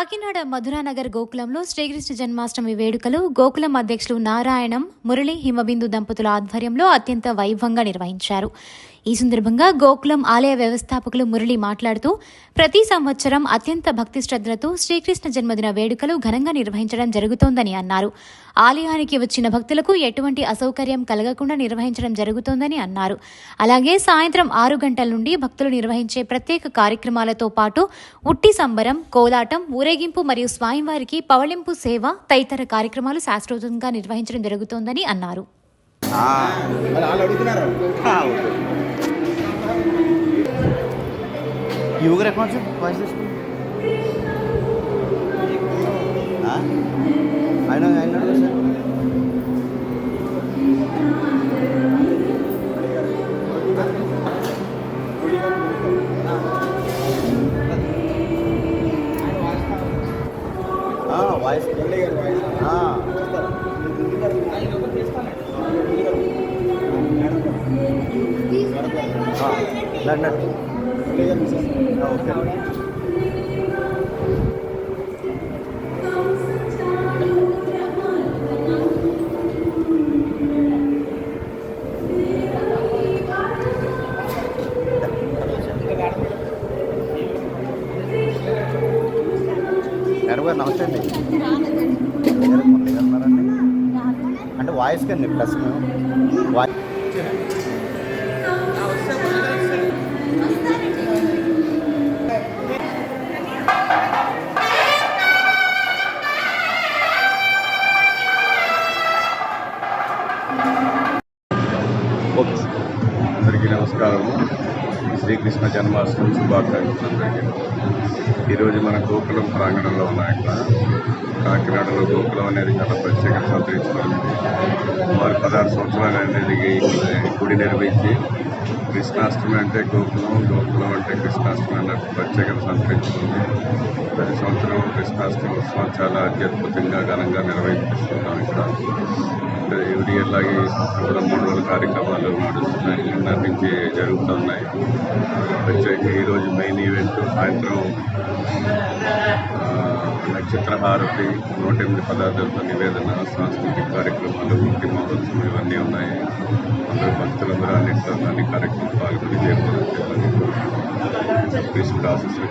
కాకినాడ మధురానగర్ గోకులంలో శ్రీకృష్ణ జన్మాష్టమి వేడుకలు గోకులం అధ్యక్షులు నారాయణం మురళి హిమబిందు దంపతుల ఆధ్వర్యంలో అత్యంత వైభవంగా నిర్వహించారు. ఈ సందర్భంగా గోకులం ఆలయ వ్యవస్థాపకులు మురళి మాట్లాడుతూ ప్రతి సంవత్సరం అత్యంత భక్తి శ్రద్ధలతో శ్రీకృష్ణ జన్మదిన వేడుకలు ఘనంగా నిర్వహించడం జరుగుతోందని అన్నారు. ఆలయానికి వచ్చిన భక్తులకు ఎటువంటి అసౌకర్యం కలగకుండా నిర్వహించడం జరుగుతోందని అన్నారు. అలాగే సాయంత్రం ఆరు గంటల నుండి భక్తులు నిర్వహించే ప్రత్యేక కార్యక్రమాలతో పాటు ఉట్టి సంబరం కోలాటం ఊరేగింపు మరియు స్వామివారికి పవళింపు సేవ తదితర కార్యక్రమాలు శాస్త్రోతంగా నిర్వహించడం జరుగుతోందని అన్నారు. మరి వాళ్ళు అడుగుతున్నారు ఈ ఊరు ఎక్కడ నుంచి వాయిస్ తీసుకుని ఆయన ఆయన సార్ వాయిస్ గారు వాయిస్ లండన్ నమస్తే అండి. ఉన్నారండి అంటే వాయిస్ కండి ప్లస్ మేము వాయిస్ శ్రీకృష్ణ జన్మాష్టమి శుభాకాంక్షలు. ఈరోజు మన గోకులం ప్రాంగణంలో ఉన్నాం ఇక్కడ కాకినాడలో గోకులం అనేది చాలా ప్రత్యేకత సంతరించుకుంది సుమారు పదహారు సంవత్సరాలు అనేది గుడి నిర్మించి కృష్ణాష్టమి అంటే గోకులం గోకులం అంటే కృష్ణాష్టమి అన్నట్టు ప్రత్యేకత సంతరించుకుంది. ప్రతి సంవత్సరం కృష్ణాష్టమి ఉత్సవం చాలా అత్యద్భుతంగా ఘనంగా నిర్వహిస్తున్నాం ఇక్కడ. ఎవ్రీ ఇయర్ లాగే మూడు రోజుల కార్యక్రమాలు నడుస్తున్నాయి జరుగుతున్నాయి. ప్రత్యేకంగా ఈరోజు మెయిన్ ఈవెంట్ సాయంత్రం ఆ, నక్షత్ర హారతి నూట ఎనిమిది పదార్థాలతో నివేదన సాంస్కృతిక కార్యక్రమాలు ముఖ్య మహోత్సవం ఇవన్నీ ఉన్నాయి. అందరూ భక్తులందరూ అన్నింటిలో అన్ని కార్యక్రమాలు పాల్గొని చేరుకోవడం చెప్పని కృష్ణుడు ఆశీస్సులు